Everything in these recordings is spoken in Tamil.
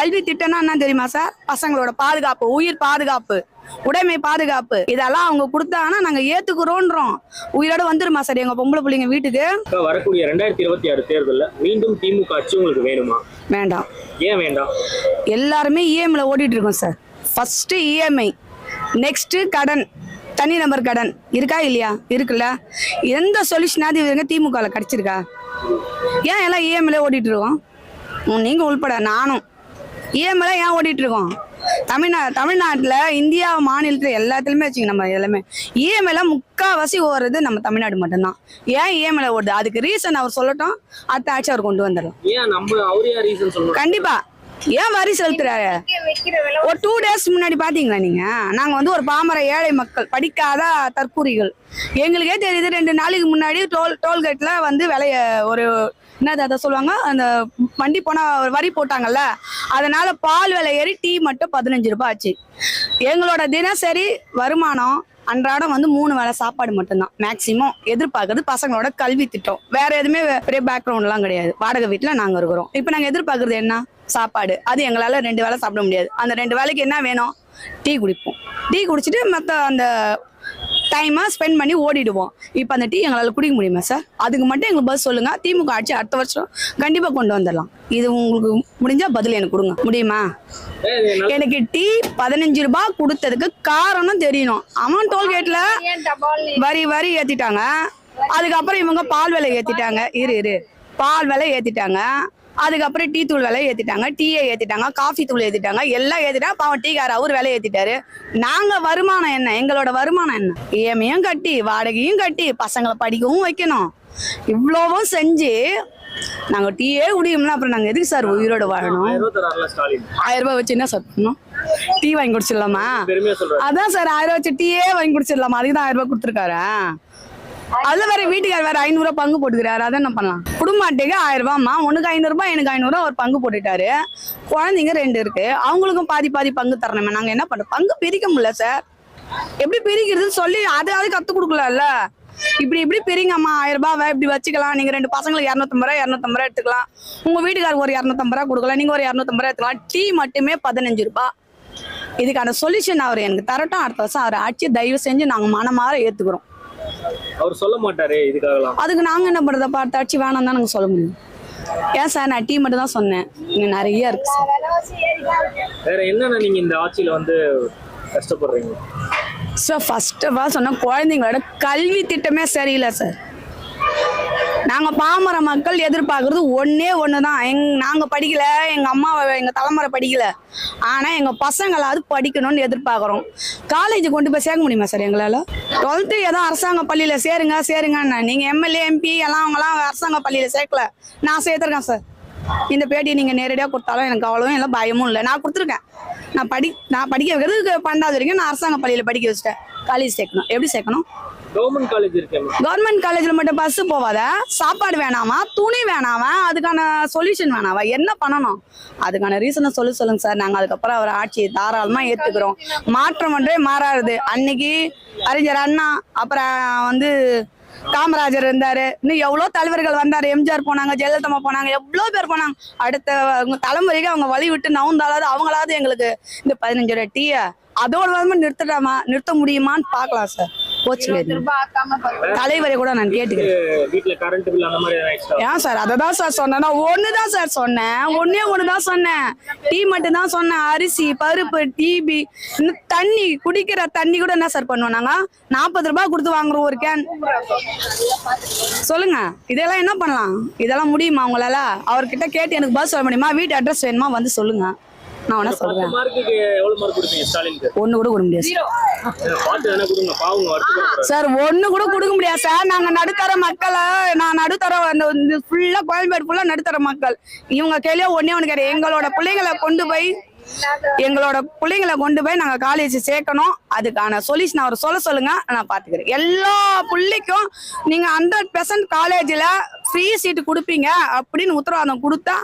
கல்வி திட்டம்னா என்ன தெரியுமா சார்? பசங்களோட பாதுகாப்பு உயிர் பாதுகாப்பு உடைமை பாதுகாப்பு. இதெல்லாம் அவங்க கொடுத்தாங்கன்னா நாங்க ஏத்துக்கிறோன்றோம். உயிரோட வந்துருமா சார் எங்க பொம்பளை பிள்ளைங்க வீட்டுக்கு? வரக்கூடிய ரெண்டாயிரத்தி இருபத்தி ஆறு தேர்தல்ல மீண்டும் திமுக ஆட்சி உங்களுக்கு வேணுமா? வேண்டாம். ஏன் வேண்டாம்? எல்லாருமே இஎம்ஐல ஓடிட்டு இருக்கோம் சார். ஃபர்ஸ்ட் இஎம்ஐ நெக்ஸ்ட் கடன் தனி நபர் கடன். இருக்கா இல்லையா? இருக்குல்ல. எந்த சொல்யூஷனாவது இவங்க திமுகல கிடைச்சிருக்கா? ஏன் எல்லாம் இஎம்ஐல ஓடிட்டு இருக்கோம்? உம், நீங்க உள்பட நானும் இஎம்ஐல ஏன் ஓடிட்டு இருக்கோம் தமிழ்நா தமிழ்நாட்டில் இந்தியா மாநிலத்தில் எல்லாத்துலேயுமே வச்சுங்க நம்ம எல்லாமே. இஎம்ஐல முக்கால்வாசி ஓடுறது நம்ம தமிழ்நாடு மட்டும்தான். ஏன் இஎம்ஐல ஓடுது? அதுக்கு ரீசன் அவர் சொல்லட்டும் அடுத்த ஆட்சி அவர் கொண்டு வந்துடலாம் கண்டிப்பா. ஏன் வரி செலுத்துறாரு? ஒரு டூ டேஸ் முன்னாடி பாத்தீங்களா நீங்க? நாங்க வந்து ஒரு பாமர ஏழை மக்கள் படிக்காத தற்கூரிகள் எங்களுக்கே தெரியுது ரெண்டு நாளைக்கு முன்னாடி டோல் டோல்கேட்ல வந்து விலைய ஒரு என்னது அதை சொல்லுவாங்க? அந்த வண்டி போன வரி போட்டாங்கல்ல அதனால பால் விலை ஏறி டீ மட்டும் பதினஞ்சு ரூபாய் ஆச்சு. எங்களோட தினசரி வருமானம் அன்றாடம் வந்து மூணு வேளை சாப்பாடு மட்டும்தான். மேக்சிமம் எதிர்பார்க்கறது பசங்களோட கல்வி திட்டம். வேற எதுவுமே பெரிய பேக்ரவுண்ட்லாம் கிடையாது. வாடகை வீட்டில் நாங்கள் இருக்கிறோம். இப்போ நாங்கள் எதிர்பார்க்கறது என்ன? சாப்பாடு. அது எங்களால் ரெண்டு வேளை சாப்பிட முடியாது. அந்த ரெண்டு வேளைக்கு என்ன வேணும்? டீ குடிப்போம். டீ குடிச்சிட்டு மற்ற அந்த டைமை ஸ்பெண்ட் பண்ணி ஓடிடுவோம். இப்போ அந்த டீ எங்களால் குடிக்க முடியுமா சார் அதுக்கு மட்டும் எங்களுக்கு பஸ் சொல்லுங்க. திமுக ஆட்சி அடுத்த வருஷம் கண்டிப்பாக கொண்டு வந்துடலாம். இது உங்களுக்கு முடிஞ்சா பதில் எனக்கு கொடுங்க. முடியுமா? எனக்கு டீ பதினஞ்சு ரூபாய் கொடுத்ததுக்கு காரணம் தெரியணும். அவன் டோல்கேட்ல வரி வரி ஏத்திட்டாங்க. அதுக்கப்புறம் இவங்க பால் விலை ஏத்திட்டாங்க. இரு இரு. பால் விலை ஏத்திட்டாங்க. அதுக்கப்புறம் டீ தூள் விலை ஏத்திட்டாங்க டீயை ஏத்திட்டாங்க காஃபி தூள் ஏத்திட்டாங்க எல்லாம் ஏத்திட்டாங்க. பாவம் டீக்கார அவர் விலை ஏத்திட்டாரு. நாங்க வருமானம் என்ன? எங்களோட வருமானம் என்ன? இஎம்ஐயும் கட்டி வாடகையும் கட்டி பசங்களை படிக்கவும் வைக்கணும். இவ்வளவும் செஞ்சு நாங்க டீயே குடிக்கும்னா அப்புறம் நாங்க எதுக்கு சார் உயிரோட வாழணும்? ஆயிரம் ரூபாய் வச்சு என்ன சார் பண்ணணும்? டீ வாங்கி குடிச்சிடலாமா? அதான் சார் ஆயிரம் ரூபாய் வச்சு டீயே வாங்கி குடிச்சிடலாமா? அதுக்கு தான் ஆயிரம் ரூபாய் கொடுத்துருக்காரு? அதுல வேற வீட்டுக்கார வேற ஐநூறு ரூபாய் பங்கு போட்டுக்கிறாரு. அதை என்ன பண்ணலாம். குடும்ப அட்டைக்கு ஆயிரம் ரூபாய்மா உனக்கு ஐநூறு ரூபாய் எனக்கு ஐநூறு ரூபாய் ஒரு பங்கு போட்டுட்டாரு. குழந்தைங்க ரெண்டு இருக்கு. அவங்களுக்கும் பாதி பாதி பங்கு தரணுமே. நாங்க என்ன பண்றோம் பங்கு பிரிக்க முடியல சார் எப்படி பிரிக்கிறதுன்னு சொல்லி அதாவது கத்து கொடுக்கலாம்ல. இப்படி இப்படி பிரிங்கம்மா ஆயிரம் ரூபாய் இப்படி வச்சுக்கலாம். நீங்க ரெண்டு பசங்களுக்கு இரநூத்தம்பது ரூபாய் இரநூத்தம்பது ரூபாய் எடுத்துக்கலாம். உங்க வீட்டுக்காரருக்கு ஒரு இரநூத்தம்பது ரூபாய் கொடுக்கலாம். நீங்க ஒரு இரநூத்தம்பது ரூபாய் எடுத்துக்கலாம். டீ மட்டுமே பதினஞ்சு ரூபாய். இதுக்கான சொல்யூஷன் அவர் எனக்கு தரட்டும். அடுத்த வருஷம் அவர் ஆட்சி தயவு செஞ்சு நாங்க மனமாற ஏத்துக்கிறோம். அவர் சொல்ல மாட்டாரே இதுக்காகலாம். அதுக்கு நாங்க என்ன பண்றத? பார்த்து ஆட்சி வேணாம் தான் நாங்க சொல்ல முடியும். ஏன் சார்? நான் டீ மட்டும் தான் சொன்னேன். இங்க நிறைய இருக்கு சார். வேற என்னென்ன நீங்க இந்த ஆட்சியில வந்து கஷ்டப்படுறீங்க? சார் ஃபர்ஸ்ட் ஆஃப் ஆல் சொன்ன குழந்தைங்களோட கல்வி திட்டமே சரியில்லை சார். நாங்கள் பாமர மக்கள் எதிர்பார்க்கறது ஒன்றே ஒன்று தான் எங் நாங்கள் படிக்கல எங்கள் அம்மா எங்கள் தலைமுறை படிக்கல. ஆனால் எங்கள் பசங்களாவது படிக்கணும்னு எதிர்பார்க்குறோம். காலேஜ் கொண்டு போய் சேர்க்க முடியுமா சார் எங்களால்? டுவெல்த்து ஏதோ அரசாங்க பள்ளியில் சேருங்க சேருங்கன்னு. நீங்கள் எம்எல்ஏ எம்பி எல்லாம் அவங்களாம் அரசாங்க பள்ளியில் சேர்க்கல. நான் சேர்த்துருக்கேன் சார் இந்த பேட்டி நீங்கள் நேரடியாக கொடுத்தாலும் எனக்கு அவ்வளோவும் எல்லாம் பயமும் இல்லை. நான் கொடுத்துருக்கேன். நான் படி நான் படிக்க வைக்கிறது பன்னெண்டாவது வரைக்கும் நான் அரசாங்க பள்ளியில் படிக்க வச்சிட்டேன். காலேஜ் சேர்க்கணும். எப்படி சேர்க்கணும்? கவர்மெண்ட் காலேஜ் இருக்கேன் கவர்மெண்ட் காலேஜில் மட்டும் பஸ் போவாத. சாப்பாடு வேணாமா? துணி வேணாமா? அதுக்கான சொல்யூஷன் வேணாமா? என்ன பண்ணணும்? அதுக்கான ரீசனை சொல்லி சொல்லுங்க சார் நாங்கள் அதுக்கப்புறம் அவர் ஆட்சியை தாராளமாக ஏற்றுக்கிறோம் மாற்றம் ஒன்றே மாறாது. அன்னைக்கு அறிஞர் அண்ணா அப்புறம் வந்து காமராஜர் இருந்தாரு. இன்னும் எவ்வளோ தலைவர்கள் வந்தாரு. எம்ஜிஆர் போனாங்க ஜெயலலிதா போனாங்க எவ்வளோ பேர் போனாங்க. அடுத்த அவங்க தலைமுறைக்கு அவங்க வழி விட்டு நவுந்தாலாவது அவங்களாவது எங்களுக்கு இந்த பதினஞ்சு டீயை அதோட வந்து நிறுத்தலாமா? நிறுத்த முடியுமான்னு பார்க்கலாம் சார் தலைவரை கூட நான் கேட்டுக்கிறேன். ஏன் சார்? அதை தான் சார் சொன்னேன் நான் ஒன்று தான் சார் சொன்னேன். ஒன்னே ஒன்று தான் சொன்னேன். டீ மட்டும் தான் சொன்னேன். அரிசி பருப்பு டிபி தண்ணி குடிக்கிற தண்ணி கூட என்ன சார் பண்ணுவோம் நாங்கள் நாற்பது ரூபாய் கொடுத்து வாங்குறோம் ஒரு கேன் சொல்லுங்க. இதெல்லாம் என்ன பண்ணலாம்? இதெல்லாம் முடியுமா உங்களால? அவர்கிட்ட கேட்டு எனக்கு பஸ் சொல்ல முடியுமா? வீட்டு அட்ரஸ் வேணுமா? வந்து சொல்லுங்க. நான் வேணா சொல்றேன். மார்க்குக்கு எவ்வளவு மார்க் கொடுப்பீங்க ஸ்டாலினுக்கு? ஒன்று கூட கொடுக்க முடியாது. சார். ஒண்ணு கூட கொடுக்க முடியாது சார். நாங்க நடுத்தர மக்களை நான் நடுத்தர அந்த ஃபுல்லா கோயம்பேடு ஃபுல்லா நடுத்தர மக்கள். இவங்க கேள்வியா ஒன்னே ஒண்ணு கேட்க எங்களோட பிள்ளைங்களை கொண்டு போய் எங்களோட பிள்ளைங்களை கொண்டு போய் நாங்க காலேஜ் சேர்க்கணும். அதுக்கான சொல்யூஷன் அவர் சொல்ல சொல்லுங்க நான் பாத்துக்கிறேன். எல்லா பிள்ளைக்கும் நீங்க ஹண்ட்ரட் பெர்சன்ட் காலேஜ்ல ஃப்ரீ சீட் கொடுப்பீங்க அப்படின்னு உத்தரவாதம் கொடுத்தா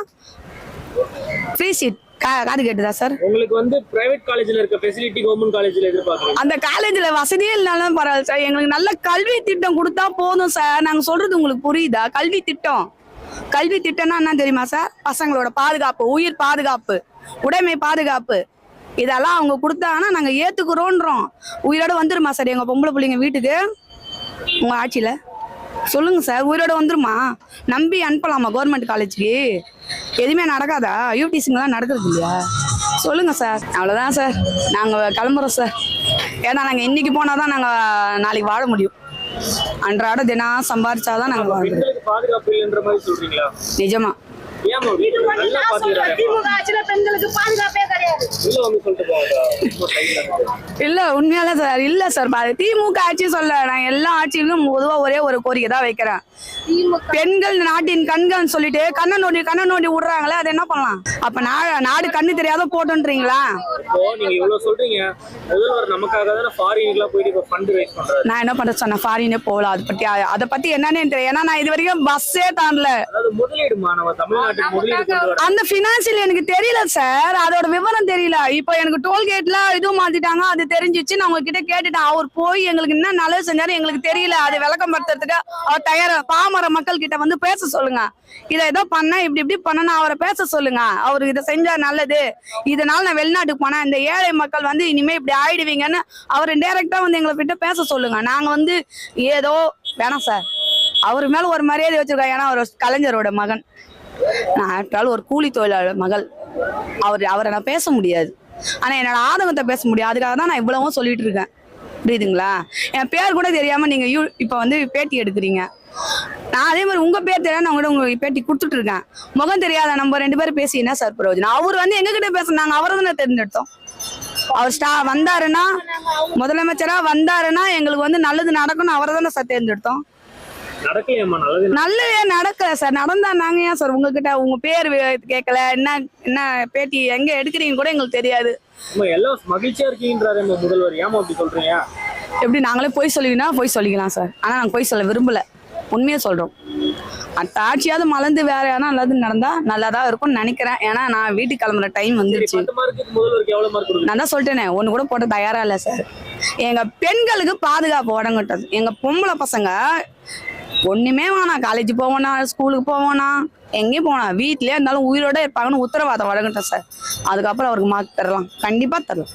ஃப்ரீ சீட் காது கேட்டுதா சார் உங்களுக்கு வந்து பிரைவேட் காலேஜ்ல இருக்க ஃபெசிலிட்டி கவர்மெண்ட் காலேஜ்ல எதிர்பார்க்குறீங்க அந்த காலேஜ்ல வசதியே இல்லைனாலும் பரவாயில்ல சார் எங்களுக்கு நல்ல கல்வி திட்டம் கொடுத்தா போதும் சார் நாங்க சொல்றது உங்களுக்கு புரியுதா? கல்வி திட்டம். கல்வி திட்டம்னா என்ன தெரியுமா சார் பசங்களோட பாதுகாப்பு உயிர் பாதுகாப்பு உடைமை பாதுகாப்பு. இதெல்லாம் அவங்க கொடுத்தாங்கன்னா நாங்க ஏத்துக்கிறோன்றோம். உயிரோட வந்துருமா சார் எங்க பொம்பளை பிள்ளைங்க வீட்டுக்கு? உங்க ஆட்சியில? சொல்லுங்க சார் உயிரோட வந்துருமா? நம்பி அனுப்பலாமா கவர்மெண்ட் காலேஜுக்கு எதுவுமே நடக்காதா? யூடிசிங்கெல்லாம் நடக்கிறது இல்லையா? சொல்லுங்க சார். அவ்வளோதான் சார். நாங்கள் கிளம்புறோம் சார். ஏன்னா நாங்கள் இன்னைக்கு போனால் தான் நாங்கள் நாளைக்கு வாழ முடியும். அன்றாட தினம் சம்பாரிச்சாதான் நாங்கள் வாழ முடியும் பெண்களுக்கு பாதுகாப்பு இல்லைன்ற மாதிரி சொல்றீங்களா? நிஜமா. இல்ல உண்மையால சார் இல்ல சார். பா- திமுக ஆட்சி சொல்ல நான் எல்லா ஆட்சியிலும் பொதுவா ஒரே ஒரு கோரிக்கை தான் வைக்கிறேன். பெண்கள் நாட்டின் கண்கள் சொல்லிட்டு கண்ணை நோண்டி கண்ணை நோண்டி விடுறாங்களே அதை என்ன பண்ணலாம்? அப்ப நா- நாடு கண்ணு தெரியாத போட்டுன்றீங்களா? நான் என்ன பண்ற சொன்னேன்? ஃபாரினே போகல அதை பத்தி அதை பத்தி என்னன்னு தெரியும் ஏன்னா நான் இது வரைக்கும் பஸ்ஸே தாண்டல. அந்த பினான்சியல் எனக்கு தெரியல சார் அதோட விவரம் தெரியல. இப்போ எனக்கு டோல்கேட்ல இதுவும் மாத்திட்டாங்க அது தெரிஞ்சிச்சு நான் உங்ககிட்ட கேட்டுட்டேன். அவர் போய் எங்களுக்கு என்ன நல்லது செஞ்சாரு எங்களுக்கு தெரியல. அது விளக்கம் படுத்துறதுக்கு அவர் தயார பாமர மக்கள் கிட்ட வந்து பேச சொல்லுங்க. இதை ஏதோ பண்ண இப்படி இப்படி பண்ணணும் அவரை பேச சொல்லுங்க. அவர் இதை செஞ்சா நல்லது. இதனால நான் வெளிநாட்டுக்கு போனேன். இந்த ஏழை மக்கள் வந்து இனிமே இப்படி ஆயிடுவீங்கன்னு அவர் டைரக்டா வந்து எங்களை கிட்ட பேச சொல்லுங்க. நாங்க வந்து ஏதோ வேணாம் சார் அவர் மேல ஒரு மரியாதை வச்சிருக்கோம் ஏன்னா அவர் கலைஞரோட மகன். நான் ஆஃப்டர் ஒரு கூலி தொழிலாளர் மகள். அவர் அவரை நான் பேச முடியாது. ஆனா என்னோட ஆதங்கத்தை பேச முடியும். அதுக்காக தான் நான் இவ்வளவும் சொல்லிட்டு இருக்கேன். புரியுதுங்களா? என் பேர் கூட தெரியாம நீங்க யூ இப்போ வந்து பேட்டி எடுக்கிறீங்க. நான் அதே மாதிரி உங்க பேர் தெரியாம நான் கூட உங்களுக்கு பேட்டி கொடுத்துட்டு இருக்கேன். முகம் தெரியாத நம்ம ரெண்டு பேரும் பேசி என்ன சார் பிரயோஜனம்? அவர் வந்து எங்க கிட்ட பேசுனாங்க அவரை தானே தேர்ந்தெடுத்தோம். அவர் ஸ்டா வந்தாருன்னா முதலமைச்சரா வந்தாருன்னா எங்களுக்கு வந்து நல்லது நடக்கும்னு அவரை தானே சார் தேர்ந்தெடுத்தோம். நல்லது நடக்கல சார். நடந்தா நாங்க ஏன் சார் உங்ககிட்ட உங்க பேர் கேட்கல? என்ன என்ன பேட்டி எங்க எடுக்கிறீங்கன்னு கூட எங்களுக்கு தெரியாது. மகிழ்ச்சியா இருக்கீங்கன்றாரு முதல்வர். ஏமா அப்படி சொல்றீங்க? எப்படி நாங்களே போய் சொல்லிக்கினா போய் சொல்லிக்கலாம் சார். ஆனா நாங்க போய் சொல்ல விரும்பல. உண்மையை சொல்றோம். அடுத்த ஆட்சியாவது மலர்ந்து வேற யாரும் நல்லது நடந்தா நல்லதா இருக்கும்னு நினைக்கிறேன். ஏன்னா நான் வீட்டுக்கு கிளம்புற டைம் வந்துருச்சு. நான் தான் சொல்லிட்டேனே ஒண்ணு கூட போட தயாரா இல்ல சார் எங்க பெண்களுக்கு பாதுகாப்பு வழங்கட்டது எங்க பொம்பளை பசங்க ஒண்ணுமே வேணாம். காலேஜ் போவோனா ஸ்கூலுக்கு போவோனா எங்கேயும் போனா வீட்லயே இருந்தாலும் உயிரோட இருப்பாங்கன்னு உத்தரவாதம் வழங்கட்டும் சார் அதுக்கப்புறம் அவருக்கு மார்க் தரலாம். கண்டிப்பா தரலாம்.